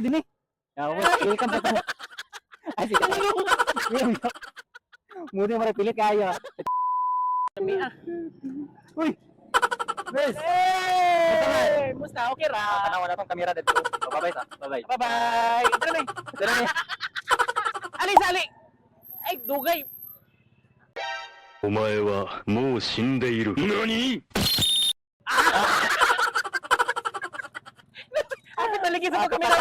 ka din eh. Yeah, welcome sa to. Ay, sige. Muna mo rin pilit kayo. Kami ah. Uy! Guys! Hey! Musta? Okay ra? Tanawa na tong kamera dito. Bye-bye sa. Bye-bye. Bye-bye. Ito na Ito na eh. Ali, sali! Ay, dugay. お前はもう死んでいる。何 Taligi sa Ah, kamera.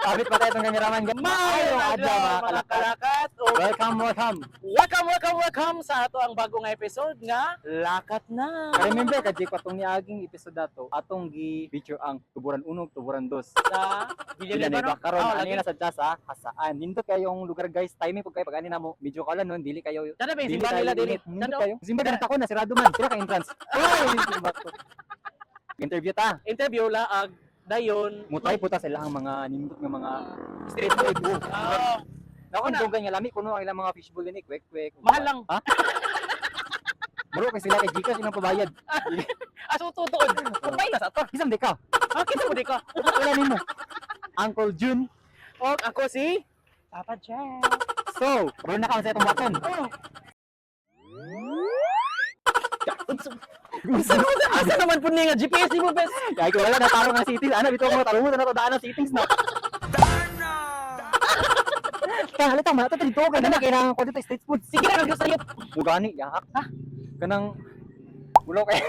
Kapit pa tayo itong kameraman. Mayo adlaw mga kalakat. O, Welcome, welcome. Welcome, welcome, welcome sa ato ang bagong episode nga Lakat na. Remember ka Jake patong niaging episode dato atong gi feature ang tuburan unog, tuburan dos. Sa Dili Villa na ba karon Oh, ano na sa sa kasaan. Nindot kayong lugar guys, timing pag kayo pag ani namo. Medyo kaulan nun, dili kayo Tanda ba yung tayo nila dili? Nindot kayo. Simba ganit ako na sirado man. Sira ka entrance. Ay, simba ko. Interview ta. interview la ag dayon. Mutay puta sa ilang mga nindot nga mga Street food. Oo. Ako dugang nga lami kuno ang ilang mga fishbowl din kwek kwek. Mahal lang. Ha? Bro, kay sila kay Gcash inang pabayad. Aso tutuod. Kupay na sa to. Isang deka. Ah, kita mo di ka. Wala nimo. Uncle June. O, ako si Papa Jack. So, bro na ka sa itong baton. Oh. Asa asa naman po nga GPS mo bes. Kaya ko wala na tarong ang cities. Ano bitaw mo tarong mo na to daan ang cities na. Kaya halata man ato dito kay na kailangan ko dito street food. Sige na gusto sayo. Mugani yahak. Ha? Kanang Ulo kay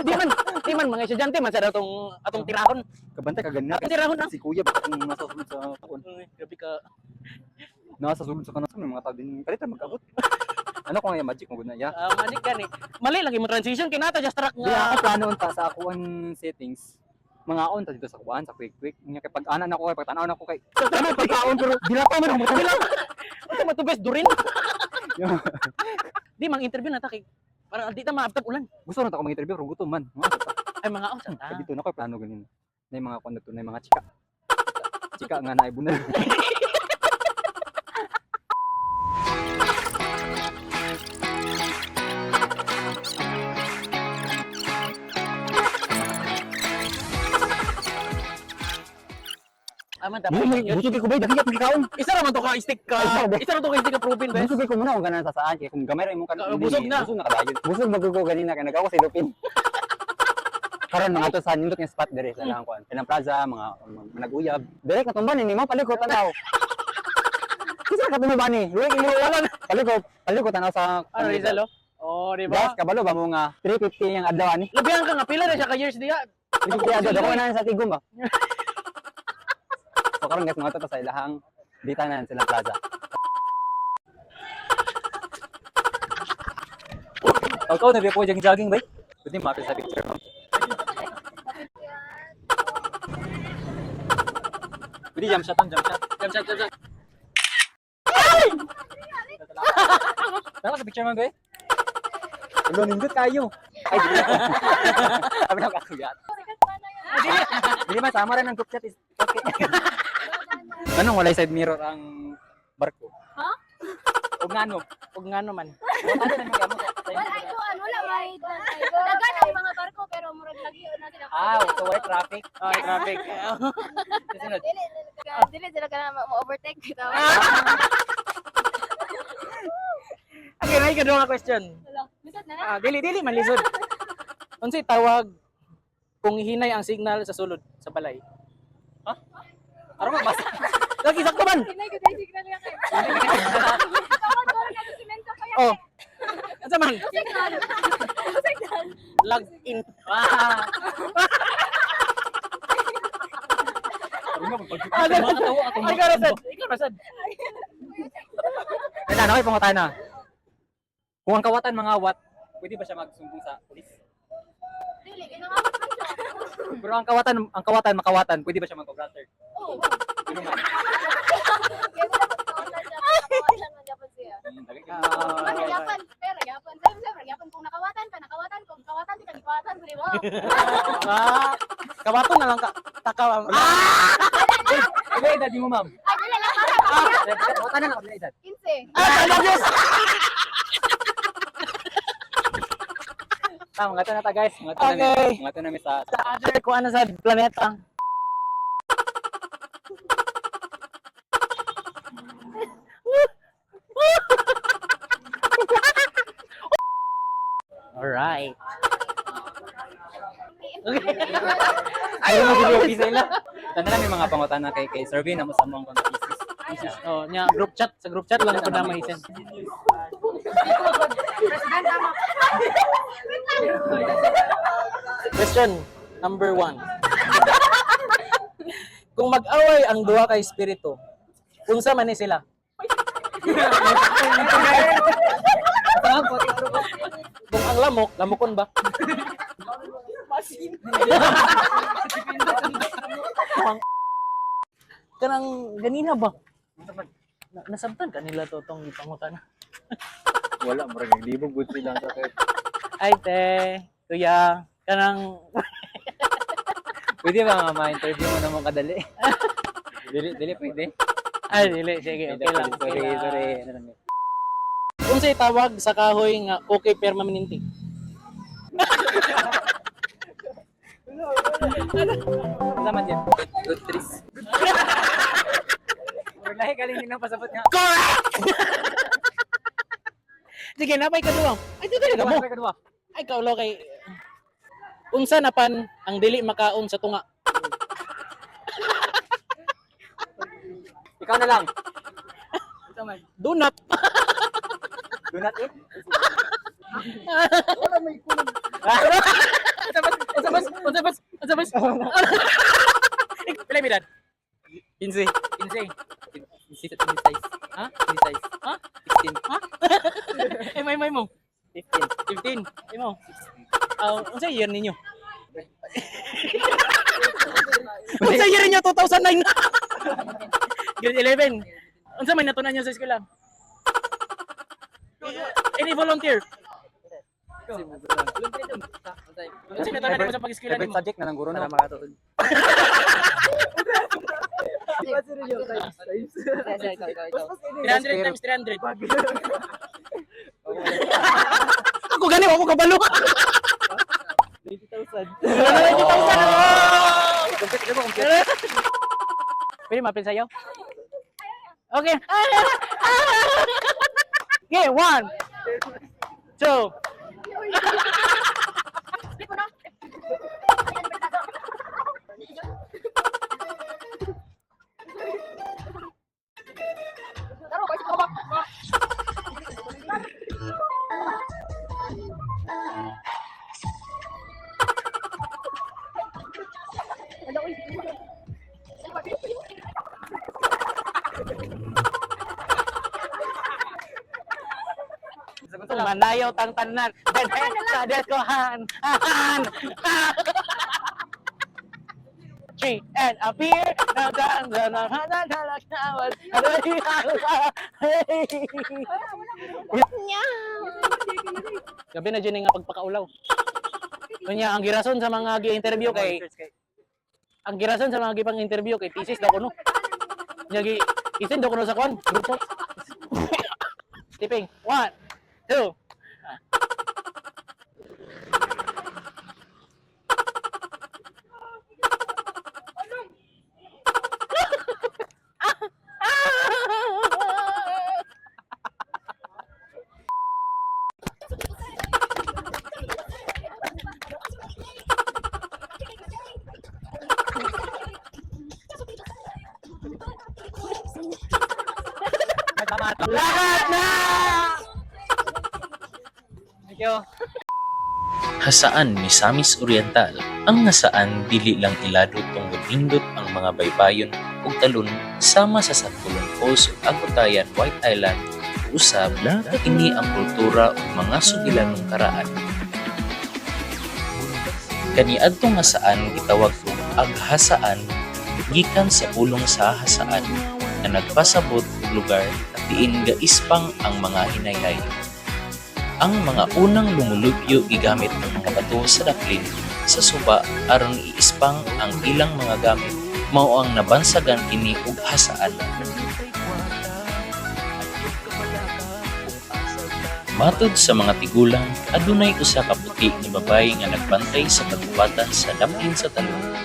Di man, di man mga estudyante man sa atong atong tirahon. kabantay ka ganina. Atong tirahon na. Si Kuya ba kung nasa sulod sa taon. Grabe ka. Nasa sulod sa kanan sa mga tao din. Kalita magkabot. Ano ko nga yung magic mo guna ya? Ah, manik gani. Mali lagi mo transition kinata just track Di ako nga. plano unta sa ako ang settings. Mga on ta dito sa kuan sa quick quick. Nya kay pag ana na ko kay pag tanaw na ko kay. Ano pagkaon pero dila pa man mo dila. Ito mo to best durin. Di mang interview na ta kay para di ta maabtag ulan. Gusto na ta ko mag-interview pero gutom man. Mga Ay mga Kaya ta. dito na ko plano ganin. Na yung mga konduktor na yung mga chika. Chika nga na ta. Yun. Busog ko ba? Dagit ang kaon. Isa ra man to ka stick ka. Isa ra ba? To ka stick ka proven bes. Busog ko muna kung ganan sa saan kaya kung gamay ra imong kan. Ah, busog na. Busog na kadayon. Busog magugo ganina kay nagawa ko sa Lupin. Karon mga to sa nindot nga spot dire sa lang kuan. Pinang plaza mga naguyab. Dire ka tumban ni mo palikot tanaw. Kisa ka tumban ni. Luwi iliwalan. Palikot, palikot tanaw sa Ano Rizal oh? Oh, di ba? kabalo ba mo nga 350 yung adlaw ani? Labihan ka nga pila na siya ka years diya. 350 adlaw dako na sa tigom ba? Karon guys, mga to sa ilahang dita na sila plaza. Ikaw na ko jogging jogging bay. Pwede mapil sa picture mo. Pwede jump shot jump shot. Jam shot, jam shot. Tara sa picture mo bay. Hello, nindot kayo. Ay, di na. Sabi na ako yan. Hindi man, sama rin ang group chat is okay. Anong walay side mirror ang barko? Ha? O nga no? Ug ngano man. Ano? Wala ay kuan, wala may dagan ang mga barko pero murag lagi na sila. Ah, so white traffic. Ah, traffic. Kasunod. Dili dili sila kana mo overtake bitaw. Okay, na ikaw nga question. Misad na na. Ah, dili dili man lisod. Unsay tawag kung hinay ang signal sa sulod sa balay? Ha? Aron mo basta. Lagi sakto man. Oh. Unsa man? Log in. Ay, ikaw rasad. Ikaw rasad. Kaya na, okay, pangutan na. Kung ang kawatan mga wat, pwede ba siya magsumbong sa polis? Dili. Pero ang kawatan, ang kawatan, makawatan, pwede ba siya mag-brother? Oh. Ano man? Kaya wala pa kawalan siya. Kawalan man gyapon siya. Ka. Ano gyapon? Pero gyapon. Sabi sabi gyapon kung nakawatan pa nakawatan kung kawatan di kagipatan ko di ba? Ah, kabato na lang ka. Takaw. Ah! Ilan edad mo, ma'am? Ay dili lang para Ah, kawatan na lang, ilan edad? 15. Ah, Diyos! Ah, mga to na ta guys. Mga to na Okay. Mga to na mi sa Sa other kuha na sa planeta. Alright. Ayaw mo dili office ila. Tanda lang yung mga pangutan na kay kay survey na mo sa mong thesis. Oh, nya group chat sa group chat lang ko na ma-send. Question number one. Kung mag-away ang duha ka espiritu, unsa man ni sila? Ang lamok, lamokon ba? Kanang ganina ba? Na, nasabtan kanila to tong ipangutan. Wala mo rin libog good lang sa kay. Ay te, kuya, kanang Pwede ba nga ma-interview mo naman kadali? dili dili pwede. ay dili sige okay lang. Sorry, sorry. Unsay tawag sa kahoy nga okay permanente? Naman yan? Good trees. Wallahi galing nang pasabot nga. Sige, napay kaduwa. Ay dito ka mo. Ba? Ay kaulo kay unsa napan ang dili makaon sa tunga? Ikaw na lang. Dunap. Do not eat. Unsa bas? Unsa bas? Unsa bas? Pila midad? 15. 15. 15 size. Ha? 15 size. Ha? 16. Ay may may mo. 15. 15. Ay mo. Ah, unsa year ninyo? unsa year ninyo 2009? Grade 11. Unsa may natunan niyo sa eskwela? Any volunteer? Unsa may natunan niyo sa Favorite nimo? subject na ng guro no? makatuod. 300 times 300. Ako gani ako kabalo. 20,000. 90,000. Complete ka mo, complete. Pwede mapil sa'yo? Okay. Okay, one, two, manayaw tang tanan. Dedet sa deskohan. Han. Tree and appear. Nagan na na na na na tawad. Gabi na dyan nga pagpakaulaw. Kanya, ang girason sa mga gi-interview kay ang girason sa mga gipang interview kay thesis daw kuno. Nyagi isin daw kuno sa kwan. Tiping. One, two. Lahat na! Thank you. Hasaan ni Samis Oriental ang nasaan dili lang ilado tungod nindot ang mga baybayon ug talon sama sa Satpulong Falls ug Agutayan White Island usab ini ang kultura ug mga sugilanong karaan. Kaniadto nga saan gitawag og aghasaan gikan sa pulong sa hasaan na nagpasabot lugar diin gaispang ang mga hinayhay. Ang mga unang lumulupyo gigamit ng mga bato sa daplin sa suba aron iispang ang ilang mga gamit mao ang nabansagan kini og hasaan. Matod sa mga tigulang, adunay usa ka puti nga babae nga nagbantay sa kagubatan sa daplin sa talon.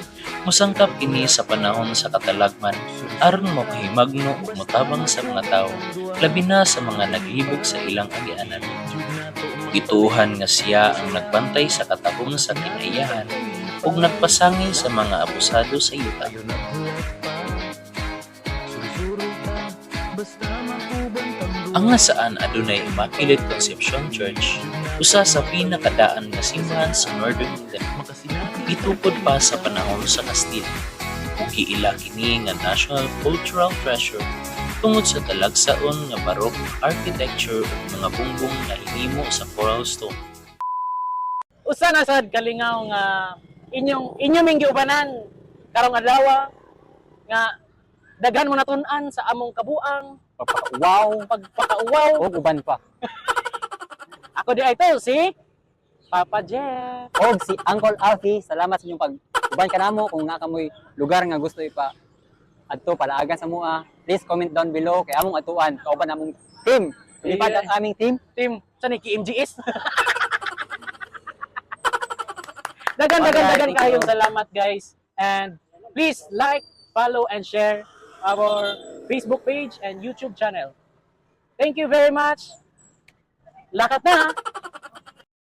Musangkap kini sa panahon sa katalagman aron makahimagno ug motabang sa mga tawo, labi na sa mga naglibog sa ilang agianan. Ituhan nga siya ang nagbantay sa katabong sa kinaiyahan ug nagpasangil sa mga abusado sa yuta. Ang nasaan adunay Immaculate Conception Church, usa sa pinakadaan nga simbahan sa Northern Mindanao. Itukod pa sa panahon sa Kastila. ug giila kini nga National Cultural Treasure tungod sa talagsaon nga Baroque architecture ug mga bungbong na hinimo sa coral stone. Usa na sad kalingaw nga inyong inyong ming giubanan karong adlaw nga daghan mo natun-an sa among kabuang Wow! pagpakauwaw. O, uban pa. Ako di ay to si Papa Jeff. Og si Uncle Alfie, salamat sa inyong pag uban ka namo kung naa kamoy lugar nga gusto ipa adto palaagan sa mua. Please comment down below kay among atuan kauban among team. Lipad ang aming team. Team, sa ni KMGS. dagan, dagan, dagan kayong salamat guys. And please like, follow, and share our Facebook page and YouTube channel. Thank you very much. Lakat na.